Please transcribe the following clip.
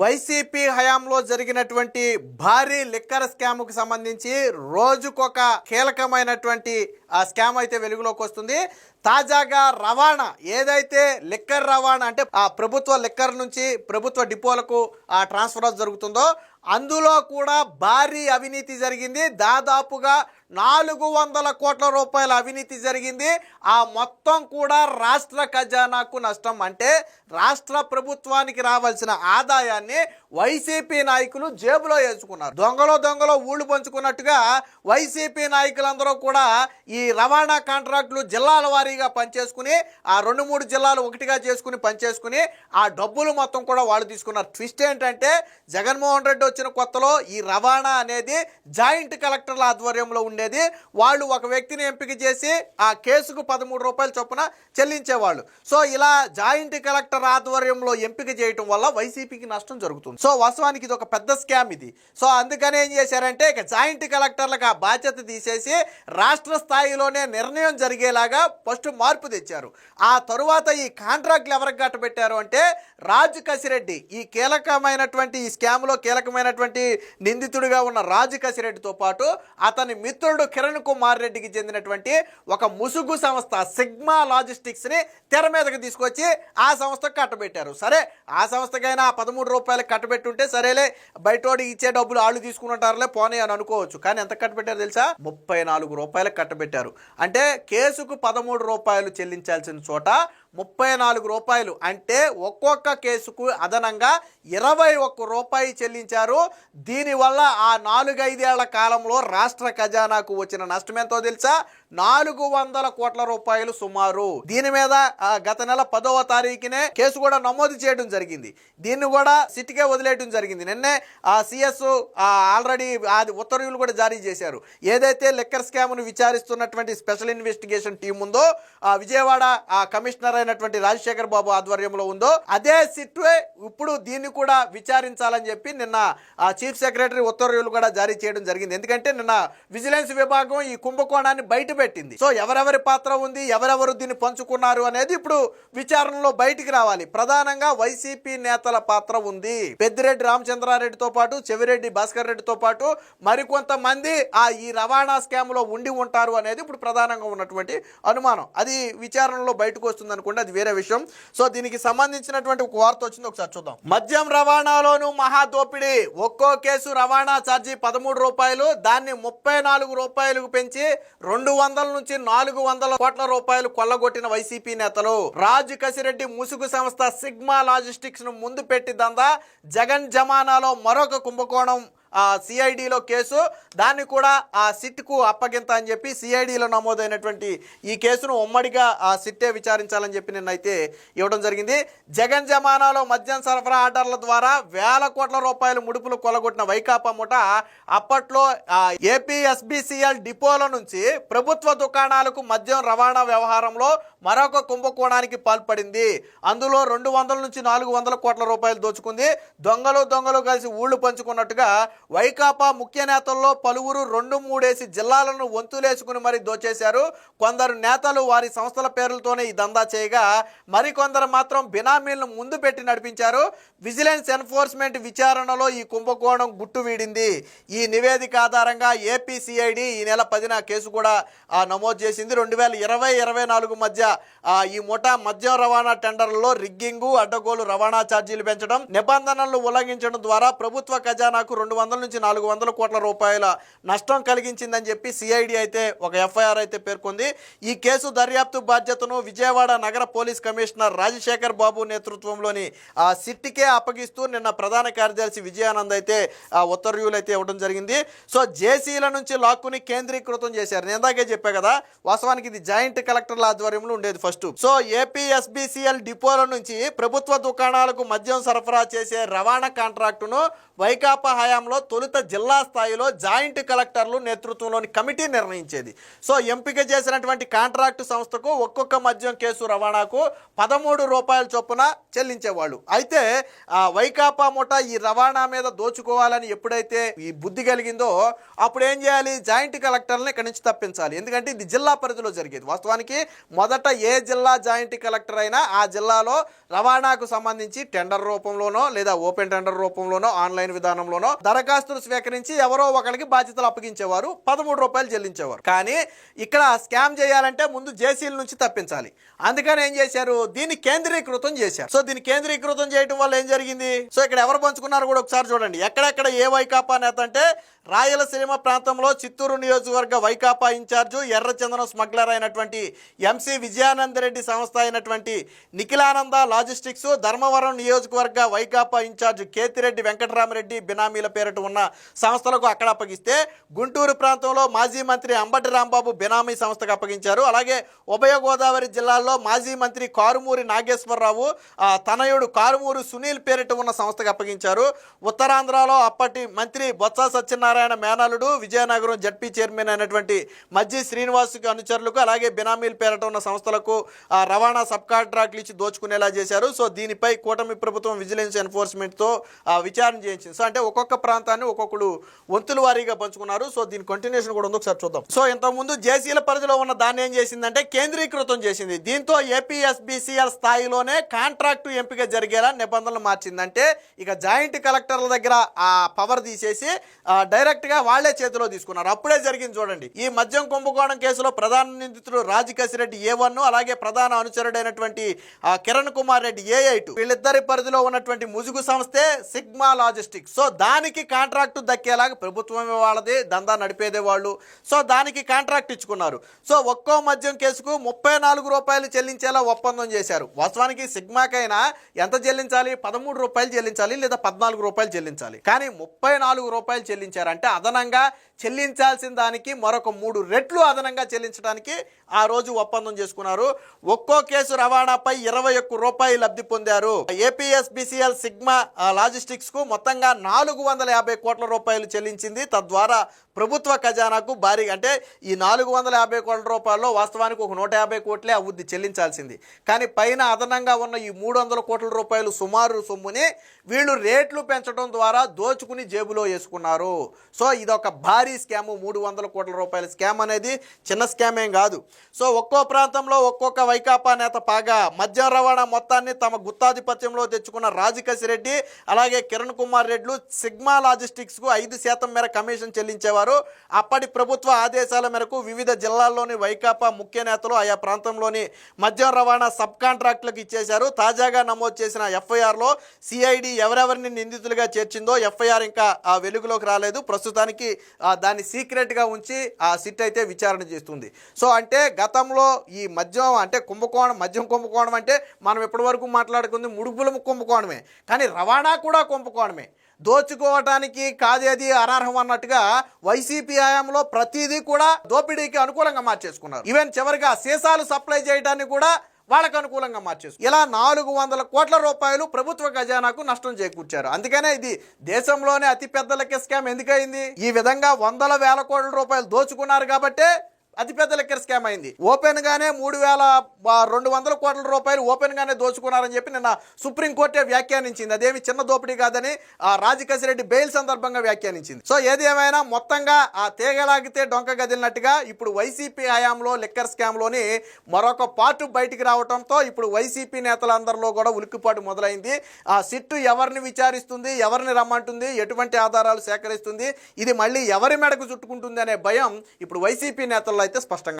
YCP హయాంలో జరిగినటువంటి భారీ లిక్కర్ స్కామ్కు సంబంధించి రోజుకొక కీలకమైనటువంటి ఆ స్కామ్ అయితే వెలుగులోకి వస్తుంది. తాజాగా రవాణా ఏదైతే లిక్కర్ రవాణా అంటే ఆ ప్రభుత్వ లిక్కర్ నుంచి ప్రభుత్వ డిపోలకు ఆ ట్రాన్స్ఫర్ జరుగుతుందో అందులో కూడా భారీ అవినీతి జరిగింది. దాదాపుగా నాలుగు వందల కోట్ల రూపాయల అవినీతి జరిగింది. ఆ మొత్తం కూడా రాష్ట్ర ఖజానాకు నష్టం. అంటే రాష్ట్ర ప్రభుత్వానికి రావాల్సిన ఆదాయాన్ని వైసీపీ నాయకులు జేబులో వేసుకున్నారు. దొంగలో దొంగలో ఊళ్ళు పంచుకున్నట్టుగా వైసీపీ నాయకులందరూ కూడా ఈ రవాణా కాంట్రాక్టులు జిల్లాల వారీగా పనిచేసుకుని ఆ రెండు మూడు జిల్లాలు ఒకటిగా చేసుకుని పనిచేసుకుని ఆ డబ్బులు మొత్తం కూడా వాళ్ళు తీసుకున్నారు. ట్విస్ట్ ఏంటంటే జగన్మోహన్ రెడ్డి వచ్చిన కొత్తలో ఈ రవాణా అనేది జాయింట్ కలెక్టర్ల ఆధ్వర్యంలో ఉండేది వాళ్ళు ఒక వ్యక్తిని ఎంపిక చేసి ఆ కేసుకు పదమూడు రూపాయల చొప్పున చెల్లించేవాళ్ళు. సో ఇలా జాయింట్ కలెక్టర్ ఆధ్వర్యంలో ఎంపిక చేయటం వల్ల వైసీపీకి నష్టం జరుగుతుంది. సో వాస్తవానికి ఇది ఒక పెద్ద స్కామ్ ఇది. సో అందుకని ఏం చేశారంటే ఇక జాయింట్ కలెక్టర్లకు ఆ బాధ్యత తీసేసి రాష్ట్ర స్థాయిలోనే నిర్ణయం జరిగేలాగా ఫస్ట్ మార్పు తెచ్చారు. ఆ తరువాత ఈ కాంట్రాక్ట్లు ఎవరికి కట్టబెట్టారు అంటే రాజు కసిరెడ్డి. ఈ కీలకమైనటువంటి ఈ స్కామ్లో కీలకమైనటువంటి నిందితుడిగా ఉన్న రాజు కసిరెడ్డితో పాటు అతని మిత్రుడు కిరణ్ కుమార్ రెడ్డికి చెందినటువంటి ఒక ముసుగు సంస్థ సిగ్మా లాజిస్టిక్స్ని తెర మీదకి తీసుకొచ్చి ఆ సంస్థకు కట్టబెట్టారు. సరే ఆ సంస్థకైనా పదమూడు రూపాయలు కట్టబెట్టుంటే సరేలే బయటోడి ఇచ్చే డబ్బులు వాళ్ళు తీసుకుంటారులే పోనీ అని అనుకోవచ్చు. కానీ ఎంత కట్టబెట్టారు తెలుసా? ముప్పై నాలుగు రూపాయలకు కట్టబెట్టారు. అంటే కేసుకు పదమూడు రూపాయలు చెల్లించాల్సిన చోట ముప్పై నాలుగు రూపాయలు అంటే ఒక్కొక్క కేసుకు అదనంగా ఇరవై ఒక్క రూపాయి చెల్లించారు. దీనివల్ల ఆ నాలుగైదేళ్ళ కాలంలో రాష్ట్ర ఖజానాకు వచ్చిన నష్టం ఎంతో తెలుసా? నాలుగు వందల కోట్ల రూపాయలు సుమారు. దీని మీద గత నెల పదవ తారీఖునే కేసు కూడా నమోదు చేయడం జరిగింది. దీన్ని కూడా సిట్కే వదిలేయడం జరిగింది. నిన్నే ఆ సిఎస్ ఆల్రెడీ అది ఉత్తర్వులు కూడా జారీ చేశారు. ఏదైతే లెక్కర్ స్కామ్ను విచారిస్తున్నటువంటి స్పెషల్ ఇన్వెస్టిగేషన్ టీం ఉందో ఆ విజయవాడ ఆ కమిషనర్ అయినటువంటి రాజశేఖర్ బాబు ఆధ్వర్యంలో ఉందో అదే సిట్వే ఇప్పుడు దీన్ని కూడా విచారించాలని చెప్పి నిన్న ఆ చీఫ్ సెక్రటరీ ఉత్తర్వులు కూడా జారీ చేయడం జరిగింది. ఎందుకంటే నిన్న విజిలెన్స్ విభాగం ఈ కుంభకోణాన్ని బయట పెట్టింది. సో ఎవరెవరి పాత్ర ఉంది ఎవరెవరు దీన్ని పంచుకున్నారు అనేది ఇప్పుడు విచారణలో బయటికి రావాలి. ప్రధానంగా వైసీపీ నేతల పాత్ర ఉంది. పెద్దిరెడ్డి రామచంద్రారెడ్డితో పాటు చెవిరెడ్డి భాస్కర్ రెడ్డితో పాటు మరికొంతమంది ఆ ఈ రవాణా స్కామ్లో ఉండి ఉంటారు అనేది ఇప్పుడు ప్రధానంగా ఉన్నటువంటి అనుమానం. అది విచారణలో బయటకు వస్తుంది అనుకోండి అది వేరే విషయం. సో దీనికి సంబంధించినటువంటి ఒక వార్త వచ్చింది ఒకసారి చూద్దాం. మద్యం రవాణాలోను మహా దోపిడీ. ఒక్కో కేసు రవాణా ఛార్జీ పదమూడు రూపాయలు దాన్ని ముప్పై నాలుగు రూపాయలకు పెంచి రెండు వందల నుంచి నాలుగు వందల కోట్ల రూపాయలు కొల్లగొట్టిన వైసీపీ నేతలు రాజు కసిరెడ్డి ముసుగు సంస్థ సిగ్మా లాజిస్టిక్స్ను ముందు పెట్టి దందా జగన్ జమానాలో మరొక కుంభకోణం. సిఐడిలో కేసు దాన్ని కూడా ఆ సిట్కు అప్పగింత అని చెప్పి సిఐడిలో నమోదైనటువంటి ఈ కేసును ఉమ్మడిగా ఆ సిట్టే విచారించాలని చెప్పి నిన్నైతే ఇవ్వడం జరిగింది. జగన్ జమానాలో మద్యం సరఫరా ఆర్డర్ల ద్వారా వేల కోట్ల రూపాయలు ముడుపులు కొలగొట్టిన వైకాపా ముఠ అప్పట్లో ఏపీఎస్బిసిఎల్ డిపోల నుంచి ప్రభుత్వ దుకాణాలకు మద్యం రవాణా వ్యవహారంలో మరొక కుంభకోణానికి పాల్పడింది. అందులో రెండు వందల నుంచి నాలుగు వందల కోట్ల రూపాయలు దోచుకుంది. దొంగలు దొంగలు కలిసి ఊళ్ళు పంచుకున్నట్టుగా వైకాపా ముఖ్య నేతల్లో పలువురు రెండు మూడేసి జిల్లాలను వంతులేసుకుని మరీ దోచేశారు. కొందరు నేతలు వారి సంస్థల పేర్లతోనే ఈ దందా చేయగా మరికొందరు మాత్రం బినామీలను ముందు పెట్టి నడిపించారు. విజిలెన్స్ ఎన్ఫోర్స్మెంట్ విచారణలో ఈ కుంభకోణం గుట్టు వీడింది. ఈ నివేదిక ఆధారంగా ఏపీసీఐడి ఈ నెల పదిన కేసు కూడా నమోదు చేసింది. రెండు వేల ఇరవై ఇరవై నాలుగు మధ్య ఈ ముఠా మద్యం రవాణా టెండర్లలో రిగ్గింగు అడ్డగోలు రవాణా ఛార్జీలు పెంచడం నిబంధనలను ఉల్లంఘించడం ద్వారా ప్రభుత్వ ఖజానాకు రెండు వందల నుంచి నాలుగు వందల కోట్ల రూపాయల నష్టం కలిగించిందని చెప్పి సిఐడి అయితే ఒక ఎఫ్ఐఆర్ అయితే పేర్కొంది. ఈ కేసు దర్యాప్తు బాధ్యతను విజయవాడ నగర పోలీస్ కమిషనర్ రాజశేఖర్ బాబు నేతృత్వంలోని ఆ సిట్టికే అప్పగిస్తూ నిన్న ప్రధాన కార్యదర్శి విజయానంద్ అయితే ఉత్తర్వులు అయితే ఇవ్వడం జరిగింది. సో జేసీల నుంచి లాక్కుని కేంద్రీకృతం చేశారు. నేను ఇందాకే చెప్పా కదా వాస్తవానికి ఇది జాయింట్ కలెక్టర్ల ఆధ్వర్యంలో ఉండేది ఫస్ట్. సో ఏపీఎస్బిసిఎల్ డిపోల నుంచి ప్రభుత్వ దుకాణాలకు మద్యం సరఫరా చేసే రవాణా కాంట్రాక్టును వైకాపా హయాంలో తొలుత జిల్లా స్థాయిలో జాయింట్ కలెక్టర్లు నేతృత్వంలోని కమిటీ నిర్ణయించేది. సో ఎంపిక చేసినటువంటి కాంట్రాక్టు సంస్థకు ఒక్కొక్క మద్యం కేసు రవాణాకు పదమూడు రూపాయల చొప్పున చెల్లించేవాళ్ళు. అయితే ఆ వైకాపా ముఠ ఈ రవాణా మీద దోచుకోవాలని ఎప్పుడైతే ఈ బుద్ధి కలిగిందో అప్పుడు ఏం చేయాలి? జాయింట్ కలెక్టర్ని ఇక్కడి నుంచి తప్పించాలి. ఎందుకంటే ఇది జిల్లా పరిధిలో జరిగేది. వాస్తవానికి మొదట ఏ జిల్లా జాయింట్ కలెక్టర్ అయినా ఆ జిల్లాలో రవాణాకు సంబంధించి టెండర్ రూపంలోనో లేదా ఓపెన్ టెండర్ రూపంలోనో ఆన్లైన్ విధానంలోనో దరఖాస్తులు స్వీకరించి ఎవరో ఒకరికి బాధ్యతలు అప్పగించేవారు. పదమూడు రూపాయలు చెల్లించేవారు. కానీ ఇక్కడ స్కామ్ చేయాలంటే ముందు జేసీల నుంచి తప్పించాలి. అందుకని ఏం చేశారు? దీన్ని కేంద్రీకృతం చేశారు. సో దీన్ని కేంద్రీకృతం చేయడం వల్ల ఏం జరిగింది? సో ఇక్కడ ఎవరు పంచుకున్నారు కూడా ఒకసారి చూడండి. ఎక్కడెక్కడ ఏ వైకాపా నేత అంటే రాయలసీమ ప్రాంతంలో చిత్తూరు నియోజకవర్గ వైకాపా ఇన్ఛార్జు ఎర్రచందనం స్మగ్లర్ అయినటువంటి ఎంసీ విజయ్ రెడ్డి సంస్థ అయినటువంటి నిఖిలానంద లాజిస్టిక్స్ ధర్మవరం నియోజకవర్గ వైకాపా ఇన్ఛార్జ్ కేతిరెడ్డి వెంకటరామరెడ్డి బినామీల పేరిట ఉన్న సంస్థలకు అక్కడ అప్పగిస్తే గుంటూరు ప్రాంతంలో మాజీ మంత్రి అంబటి రాంబాబు బినామీ సంస్థకు అప్పగించారు. అలాగే ఉభయ గోదావరి జిల్లాల్లో మాజీ మంత్రి కారుమూరి నాగేశ్వరరావు తనయుడు కారుమూరు సునీల్ పేరిట ఉన్న సంస్థకు అప్పగించారు. ఉత్తరాంధ్రలో అప్పటి మంత్రి బొత్స సత్యనారాయణ మేనలుడు విజయనగరం జడ్పీ చైర్మన్ అయినటువంటి మజ్జి శ్రీనివాస్కి అనుచరులకు అలాగే బినామీల పేరిట ఉన్న సంస్థ సంస్థలకు రవాణా సబ్ కాంట్రాక్ట్లు ఇచ్చి దోచుకునేలా చేశారు. సో దీనిపై కూటమి ప్రభుత్వం విజిలెన్స్ ఎన్ఫోర్స్మెంట్తో విచారణ చేయించింది. సో అంటే ఒక్కొక్క ప్రాంతాన్ని ఒక్కొక్కరు వంతుల వారీగా పంచుకున్నారు. సో దీని కంటిన్యూషన్ కూడా ఉంది. ఒకసారి చూద్దాం. సో ఇంతకుముందు జేసీల పరిధిలో ఉన్న దాన్ని ఏం చేసిందంటే కేంద్రీకృతం చేసింది. దీంతో ఏపీఎస్బిసిఎల్ స్థాయిలోనే కాంట్రాక్టు ఎంపిక జరిగేలా నిబంధనలు మార్చిందంటే ఇక జాయింట్ కలెక్టర్ల దగ్గర ఆ పవర్ తీసేసి డైరెక్ట్గా వాళ్ళే చేతిలో తీసుకున్నారు. అప్పుడే జరిగింది చూడండి. ఈ మద్యం కుంభకోణం కేసులో ప్రధాన నిందితుడు రాజకేశిరెడ్డి ఏ వన్ అలాగే ప్రధాన అనుచరుడైనటువంటి కిరణ్ కుమార్ రెడ్డి ఏ వీళ్ళిద్దరి పరిధిలో ఉన్నటువంటి ముసుగు సంస్థే సిగ్మా లాజిస్టిక్స్. సో దానికి కాంట్రాక్టు దక్కేలాగా ప్రభుత్వమే వాళ్ళది దందా నడిపేదే వాళ్ళు. సో దానికి కాంట్రాక్ట్ ఇచ్చుకున్నారు. సో ఒక్కో మద్యం కేసుకు ముప్పై నాలుగు రూపాయలు చెల్లించేలా ఒప్పందం చేశారు. వాస్తవానికి సిగ్మాకైనా ఎంత చెల్లించాలి? పదమూడు రూపాయలు చెల్లించాలి లేదా పద్నాలుగు రూపాయలు చెల్లించాలి? కానీ ముప్పై నాలుగు రూపాయలు చెల్లించారు అంటే అదనంగా చెల్లించాల్సిన దానికి మరొక మూడు రెట్లు అదనంగా చెల్లించడానికి ఆ రోజు ఒప్పందం చేసుకున్నారు. ఒక్కో కేసు రవాణాపై ఇరవై ఒక్క రూపాయలు లబ్ధి పొందారు. ఏపీఎస్బిసిఎల్ సిగ్మా లాజిస్టిక్స్కు మొత్తంగా నాలుగు వందల యాభై కోట్ల రూపాయలు చెల్లించింది. తద్వారా ప్రభుత్వ ఖజానాకు భారీ అంటే ఈ నాలుగు వందల యాభై కోట్ల రూపాయల్లో వాస్తవానికి ఒక నూట యాభై కోట్లే అవుద్ది చెల్లించాల్సింది. కానీ పైన అదనంగా ఉన్న ఈ మూడు వందల కోట్ల రూపాయలు సుమారు సొమ్ముని వీళ్ళు రేట్లు పెంచడం ద్వారా దోచుకుని జేబులో వేసుకున్నారు. సో ఇదొక భారీ స్కామ్. మూడు వందల కోట్ల రూపాయల స్కామ్ అనేది చిన్న స్కామ్ ఏం కాదు. సో ఒక్కో ప్రాంతంలో ఒక్కొక్క వైకాపా నేత పాగా మద్యం రవాణా మొత్తాన్ని తమ గుత్తాధిపత్యంలో తెచ్చుకున్న రాజకసిరెడ్డి అలాగే కిరణ్ కుమార్ రెడ్లు సిగ్మా లాజిస్టిక్స్కు ఐదు శాతం మేర కమిషన్ చెల్లించేవారు. అప్పటి ప్రభుత్వ ఆదేశాల మేరకు వివిధ జిల్లాల్లోని వైకాపా ముఖ్య నేతలు ఆయా ప్రాంతంలోని మద్యం రవాణా సబ్ కాంట్రాక్టులకు ఇచ్చేశారు. తాజాగా నమోదు చేసిన ఎఫ్ఐఆర్లో సిఐడి ఎవరెవరిని నిందితులుగా చేర్చిందో ఎఫ్ఐఆర్ ఇంకా ఆ వెలుగులోకి రాలేదు. ప్రస్తుతానికి దాన్ని సీక్రెట్గా ఉంచి ఆ సిట్ అయితే విచారణ చేస్తుంది. సో అంటే గతంలో ఈ మద్యం అంటే కుంభకోణం మద్యం కుంభకోణం అంటే మనం ఇప్పటివరకు మాట్లాడుకుంది ముడుపుల కుంభకోణమే. కానీ రవాణా కూడా కుంభకోణమే. దోచుకోవటానికి కాదేది అనర్హం అన్నట్టుగా వైసీపీ హయాంలో ప్రతిదీ కూడా దోపిడీకి అనుకూలంగా మార్చేసుకున్నారు. ఈవెన్ చివరిగా సీసాలు సప్లై చేయడానికి కూడా వాళ్ళకు అనుకూలంగా మార్చేసు ఇలా నాలుగు వందల కోట్ల రూపాయలు ప్రభుత్వ ఖజానాకు నష్టం చేకూర్చారు. అందుకనే ఇది దేశంలోనే అతి పెద్ద లెక్క స్కామ్ ఎందుకయింది? ఈ విధంగా వందల వేల కోట్ల రూపాయలు దోచుకున్నారు కాబట్టే అతిపెద్ద లెక్కర్ స్కామ్ అయింది. ఓపెన్ గానే మూడు వేల రెండు వందల కోట్ల రూపాయలు ఓపెన్ గానే దోచుకున్నారని చెప్పి నిన్న సుప్రీంకోర్టే వ్యాఖ్యానించింది. అదేమి చిన్న దోపిడీ కాదని ఆ రాజకసిరెడ్డి బెయిల్ సందర్భంగా వ్యాఖ్యానించింది. సో ఏది ఏమైనా మొత్తంగా ఆ తేగలాగితే డొంక గదిలినట్టుగా ఇప్పుడు వైసీపీ హయాంలో లిక్కర్ స్కామ్లోని మరొక పార్ట్ బయటికి రావడంతో ఇప్పుడు వైసీపీ నేతలందరిలో కూడా ఉలిక్కిపాటు మొదలైంది. ఆ సిట్టు ఎవరిని విచారిస్తుంది ఎవరిని రమ్మంటుంది ఎటువంటి ఆధారాలు సేకరిస్తుంది ఇది మళ్ళీ ఎవరి మెడకు చుట్టుకుంటుంది అనే భయం ఇప్పుడు వైసీపీ నేతల్లో అయితే స్పష్టంగా